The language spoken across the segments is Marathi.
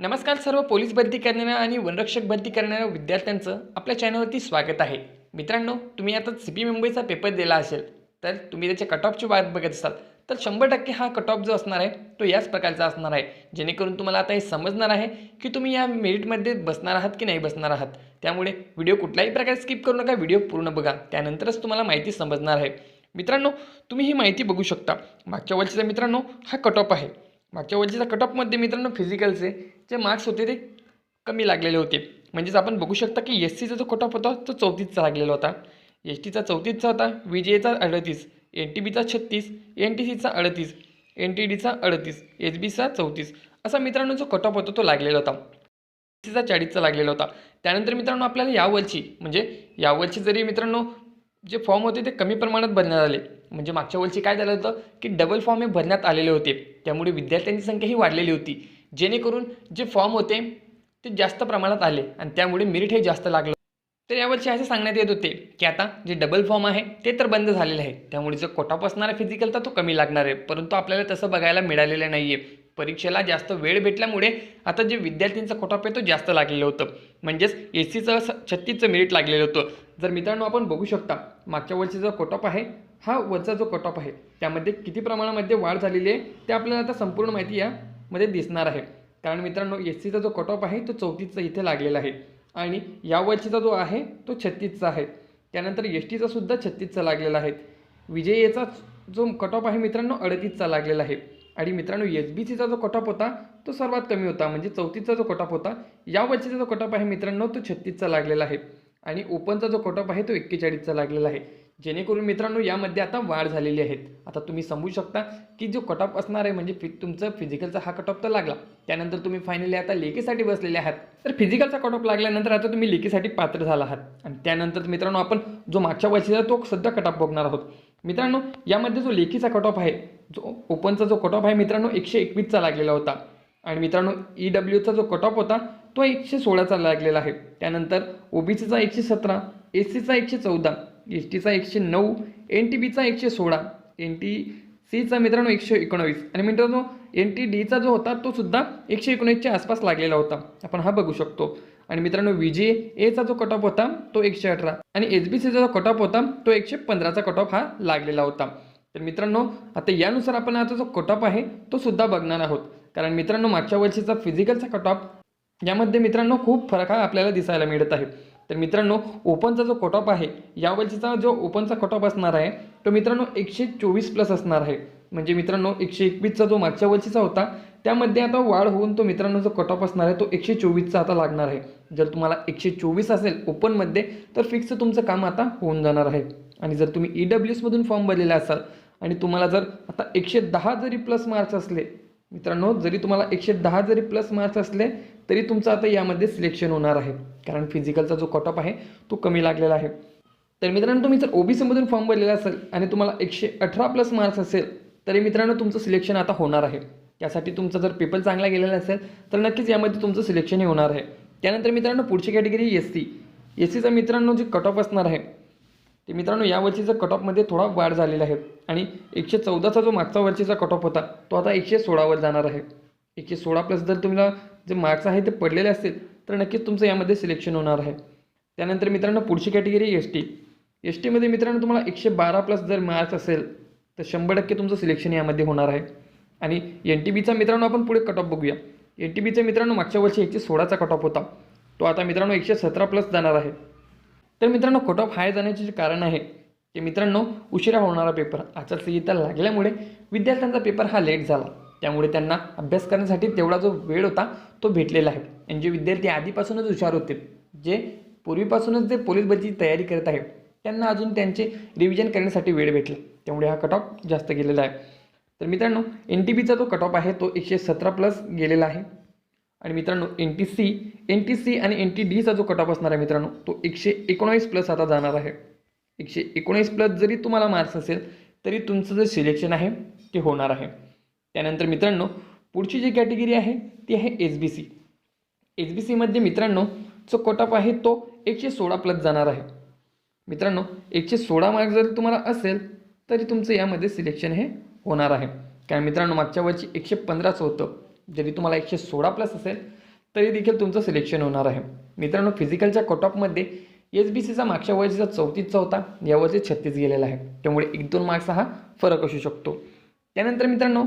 नमस्कार सर्व पोलीस भरती करणाऱ्या आणि वनरक्षक भरती करणाऱ्या विद्यार्थ्यांचं आपल्या चॅनलवरती स्वागत आहे. मित्रांनो तुम्ही आता सी पी मुंबईचा पेपर दिला असेल तर तुम्ही त्याच्या कट ऑफची वाट बघत असाल तर शंभर टक्के हा कट ऑफ जो असणार आहे तो याच प्रकारचा असणार आहे. जेणेकरून तुम्हाला आता हे समजणार आहे की तुम्ही या मेरिटमध्ये बसणार आहात की नाही बसणार आहात. त्यामुळे व्हिडिओ कुठल्याही प्रकारे स्किप करू नका व्हिडिओ पूर्ण बघा. त्यानंतरच तुम्हाला माहिती समजणार आहे. मित्रांनो तुम्ही ही माहिती बघू शकता. मागच्या वर्षीचा मित्रांनो हा कट ऑफ आहे. मागच्या वर्षीचा कट ऑफमध्ये मित्रांनो फिजिकलचे जे मार्क्स होते ते कमी लागलेले होते. म्हणजेच आपण बघू शकता की एस सीचा जो कटऑफ होता तो चौतीसचा लागलेला होता. एस टीचा चौतीसचा होता व्ही जे एचा अडतीस एन टी बीचा छत्तीस एन टी सीचा अडतीस एन टी डीचा अडतीस एच बीचा चौतीस. असा मित्रांनो जो कटऑफ होता तो लागलेला होता. सीचा चाळीसचा लागलेला होता. त्यानंतर मित्रांनो आपल्याला यावर्षी म्हणजे यावर्षी जरी मित्रांनो जे फॉर्म होते ते कमी प्रमाणात भरण्यात आले. म्हणजे मागच्या वर्षी काय झालं होतं की डबल फॉर्म हे भरण्यात आलेले होते. त्यामुळे विद्यार्थ्यांची संख्या ही वाढलेली होती. जेणेकरून जे फॉर्म होते ते जास्त प्रमाणात आले आणि त्यामुळे मेरिट हे जास्त लागलं. तर यावर्षी असे सांगण्यात येत होते की आता जे डबल फॉर्म आहे ते तर बंद झालेले आहे. त्यामुळे जो कोटाप असणारा फिजिकल तर तो कमी लागणार आहे. परंतु आपल्याला तसं बघायला मिळालेलं नाही आहे परीक्षेला जास्त वेळ भेटल्यामुळे आता जे विद्यार्थ्यांचा कोटाप आहे तो जास्त लागलेलं होतं. म्हणजेच एस सीचं छत्तीसचं मेरिट लागलेलं होतं. जर मित्रांनो आपण बघू शकता मागच्या वर्षी जो कोटाप आहे हा वरचा जो कटॉप आहे त्यामध्ये किती प्रमाणामध्ये वाढ झालेली आहे ते आपल्याला आता संपूर्ण माहिती या मध्ये दिसणार आहे. कारण मित्रांनो एस सीचा जो कटऑफ आहे तो चौतीसचा इथे लागलेला आहे. आणि यावर्षीचा जो आहे तो छत्तीसचा आहे. त्यानंतर एस टीचा सुद्धा छत्तीसचा लागलेला आहे. विजयेचा जो कटऑफ आहे मित्रांनो अडतीसचा लागलेला आहे. आणि मित्रांनो एस बी सीचा जो कटऑफ होता तो सर्वात कमी होता. म्हणजे चौतीसचा जो कटऑफ होता यावर्षीचा जो जो कटऑफ आहे मित्रांनो तो छत्तीसचा लागलेला आहे. आणि ओपनचा जो कटऑफ आहे तो एक्केचाळीसचा लागलेला आहे. जेणेकरून मित्रांनो यामध्ये आता वाढ झालेली आहेत आता तुम्ही समजू शकता की जो कटऑफ असणार आहे म्हणजे फि तुमचं फिजिकलचा हा कटऑफ तर लागला. त्यानंतर तुम्ही फायनली आता लेखीसाठी बसलेले आहात. तर फिजिकलचा कटऑफ लागल्यानंतर आता तुम्ही लेखीसाठी पात्र झाला आहात. आणि त्यानंतर मित्रांनो आपण जो मागच्या वर्षीचा तो सध्या कटऑफ बघणार आहोत. मित्रांनो यामध्ये जो लेखीचा कटऑफ आहे जो ओपनचा जो कटऑफ आहे मित्रांनो एकशे एकवीसचा लागलेला होता. आणि मित्रांनो ई डब्ल्यूचा जो कटऑफ होता तो एकशे सोळाचा लागलेला आहे. त्यानंतर ओबीसीचा एकशे सतरा एस सीचा एकशे चौदा एस टीचा एकशे नऊ एन टी बीचा एकशे सोळा एन टी सीचा मित्रांनो एकशे एकोणावीस. आणि मित्रांनो एन टी डीचा जो होता तो सुद्धा एकशे एकोणीसच्या आसपास लागलेला होता. आपण हा बघू शकतो. आणि मित्रांनो व्ही जे एचा जो कटऑफ होता तो एकशे अठरा. आणि एच बी सीचा जो कटऑफ होता तो एकशे पंधराचा कटऑफ हा लागलेला होता. तर मित्रांनो आता यानुसार आपण आता जो कटऑफ आहे तो सुद्धा बघणार आहोत. कारण मित्रांनो मागच्या वर्षीचा फिजिकलचा कटऑफ यामध्ये मित्रांनो खूप फरक हा आपल्याला दिसायला मिळत आहे. तर मित्रांनो ओपनचा जो कटॉप आहे यावर्षीचा जो ओपनचा कटॉप असणार आहे तो मित्रांनो एकशे चोवीस प्लस असणार आहे. म्हणजे मित्रांनो एकशे एकवीसचा जो मागच्या वर्षीचा होता त्यामध्ये आता वाढ होऊन तो मित्रांनो जो कटऑफ असणार आहे तो एकशे चोवीसचा आता लागणार आहे. जर तुम्हाला एकशे चोवीस असेल ओपनमध्ये तर फिक्स तुमचं काम आता होऊन जाणार आहे. आणि जर तुम्ही ई डब्ल्यू एसमधून फॉर्म भरलेला असाल आणि तुम्हाला जर आता एकशे दहा जरी प्लस मार्क्स असले मित्रांनो जरी तुम्हाला एकशे दहा जरी प्लस मार्क्स असले तरी तुमचं आता यामध्ये सिलेक्शन होणार आहे. कारण फिजिकलचा जो कटॉप आहे तो कमी लागलेला आहे. तर मित्रांनो तुम्ही जर ओबीसीमधून फॉर्म भरलेला असेल आणि तुम्हाला एकशे अठरा प्लस मार्क्स असेल तरी मित्रांनो तुमचं सिलेक्शन आता होणार आहे. त्यासाठी तुमचा जर पेपर चांगला गेलेला असेल तर नक्कीच यामध्ये तुमचं सिलेक्शन हे होणार आहे. त्यानंतर मित्रांनो पुढची कॅटेगरी एस सी एस सीचा मित्रांनो जे कट ऑफ असणार आहे ते मित्रांनो या वर्षीचा कट ऑफमध्ये थोडा वाढ झालेला आहे. आणि एकशे चौदाचा जो मागचा वर्षीचा कट ऑफ होता तो आता एकशे सोळावर जाणार आहे. एकशे सोळा प्लस जर तुम्हाला जे मार्क्स आहे ते पडलेले असतील तर नक्कीच तुमचं यामध्ये सिलेक्शन होणार आहे. त्यानंतर मित्रांनो पुढची कॅटेगरी एस टी एस टीमध्ये मित्रांनो तुम्हाला एकशे बारा प्लस जर मार्क्स असेल तर शंभर टक्के तुमचं सिलेक्शन यामध्ये होणार आहे. आणि एन टी बीचा मित्रांनो आपण पुढे कट ऑफ बघूया. एन टी बीचा मित्रांनो मागच्या वर्षी एकशे सोळाचा कट ऑफ होता. तो आता मित्रांनो एकशे सतरा प्लस जाणार आहे. तर मित्रांनो कट ऑफ हाय जाण्याचे जे कारण आहे की मित्रांनो उशिरा होणारा पेपर आचारसंहिता लागल्यामुळे विद्यार्थ्यांचा पेपर हा लेट झाला. त्यामुळे त्यांना अभ्यास करण्यासाठी तेवढा जो वेळ होता तो भेटलेला आहे. आणि जे विद्यार्थी आधीपासूनच हुशार होते जे पूर्वीपासूनच जे पोलीस भरतीची तयारी करत आहे त्यांना अजून त्यांचे रिव्हिजन करण्यासाठी वेळ भेटला. त्यामुळे हा कट ऑफ जास्त गेलेला आहे. तर मित्रांनो एन टी बीचा जो कट ऑफ आहे तो एकशे सतरा प्लस गेलेला आहे. आणि मित्रांनो N T C N T C आणि एन टी डीचा जो कट ऑफ असणार आहे मित्रांनो तो एकशे एकोणावीस प्लस आता जाणार आहे. एकशे एकोणीस प्लस जरी तुम्हाला मार्क्स असेल तरी तुमचं जे सिलेक्शन आहे ते होणार आहे. त्यानंतर मित्रांनो पुढची जी कॅटेगरी आहे ती आहे S B C S B सीमध्ये मित्रांनो जो कट आहे तो एकशे सोळा प्लस जाणार आहे. मित्रांनो एकशे सोळा मार्क जरी तुम्हाला असेल तरी तुमचं यामध्ये सिलेक्शन हे होणार आहे. कारण मित्रांनो मागच्या वर्षी एकशे पंधराचं होतं. जरी तुम्हाला एकशे सोळा प्लस असेल तरी देखील तुमचं सिलेक्शन होणार आहे. मित्रांनो फिजिकलच्या कोटॉपमध्ये एस बी सीचा मागच्या वर्षीचा चौतीसचा होता यावर्षी छत्तीस गेलेला आहे. त्यामुळे एक दोन मार्क्स हा फरक असू शकतो. त्यानंतर मित्रांनो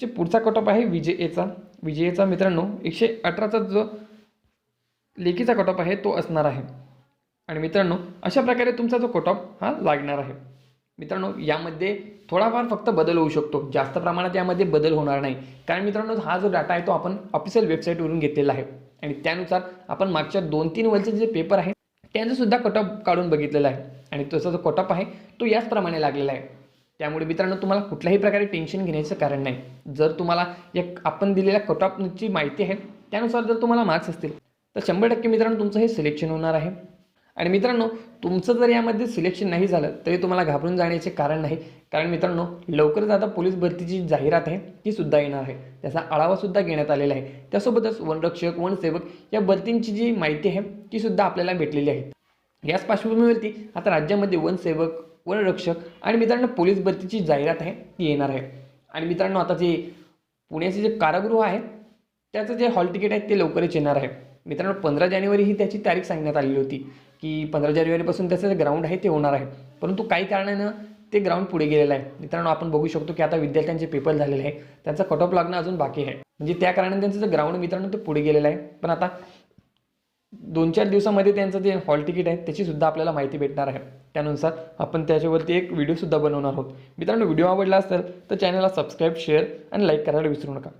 जे पुढचा कट आहे विजे एचा विजे एचा मित्रांनो एकशे अठराचा जो लेखीचा कट आहे तो असणार आहे. आणि मित्रांनो अशा प्रकारे तुमचा जो कट हा लागणार आहे. मित्रांनो यामध्ये थोडाफार फक्त बदल होऊ शकतो. जास्त प्रमाणात यामध्ये बदल होणार नाही. कारण मित्रांनो हा जो डाटा आहे तो आपण ऑफिशियल वेबसाईटवरून घेतलेला आहे. आणि त्यानुसार आपण मागच्या दोन तीन वर्षाचे जे पेपर आहे त्यांचंसुद्धा सुद्धा काढून बघितलेला आहे. आणि तसा जो कट आहे तो याचप्रमाणे लागलेला आहे. त्यामुळे मित्रांनो तुम्हाला कुठल्याही प्रकारे टेन्शन घेण्याचं कारण नाही. जर तुम्हाला एक आपण दिलेल्या कट ऑफची माहिती आहे त्यानुसार जर तुम्हाला मार्क्स असतील तर शंभर टक्के मित्रांनो तुमचं हे सिलेक्शन होणार आहे. आणि मित्रांनो तुमचं जर यामध्ये सिलेक्शन नाही झालं तरी तुम्हाला घाबरून जाण्याचे कारण नाही. कारण मित्रांनो लवकरच आता पोलीस भरतीची जाहिरात आहे ती सुद्धा येणार आहे. त्याचा आढावासुद्धा घेण्यात आलेला आहे. त्यासोबतच वनरक्षक वनसेवक या भरतींची जी माहिती आहे ती सुद्धा आपल्याला भेटलेली आहे. याच पार्श्वभूमीवरती आता राज्यामध्ये वनसेवक वनरक्षक आणि मित्रांनो पोलीस भरतीची जाहिरात आहे ती येणार आहे. आणि मित्रांनो आता जे पुण्याचे जे कारागृह आहे त्याचं जे हॉल तिकीट आहे ते लवकरच येणार आहे. मित्रांनो पंधरा जानेवारी ही त्याची तारीख सांगण्यात आलेली होती की पंधरा जानेवारीपासून त्याचं जे ग्राउंड आहे ते होणार आहे. परंतु काही कारणानं ते ग्राउंड पुढे गेलेलं आहे. मित्रांनो आपण बघू शकतो की आता विद्यार्थ्यांचे पेपर झालेले आहे. त्यांचा कट ऑफ लागणं अजून बाकी आहे. म्हणजे त्या कारणाने त्यांचं जे ग्राउंड मित्रांनो ते पुढे गेलेलं आहे. पण आता दोन चार दिवसामध्ये त्यांचं जे हॉल तिकीट आहे त्याची सुद्धा आपल्याला माहिती भेटणार आहे. त्यानुसार आपण त्याच्यावरती एक व्हिडिओसुद्धा बनवणार आहोत. मित्रांनो व्हिडिओ आवडला असेल तर चॅनलला सबस्क्राईब शेअर आणि लाईक करायला विसरू नका.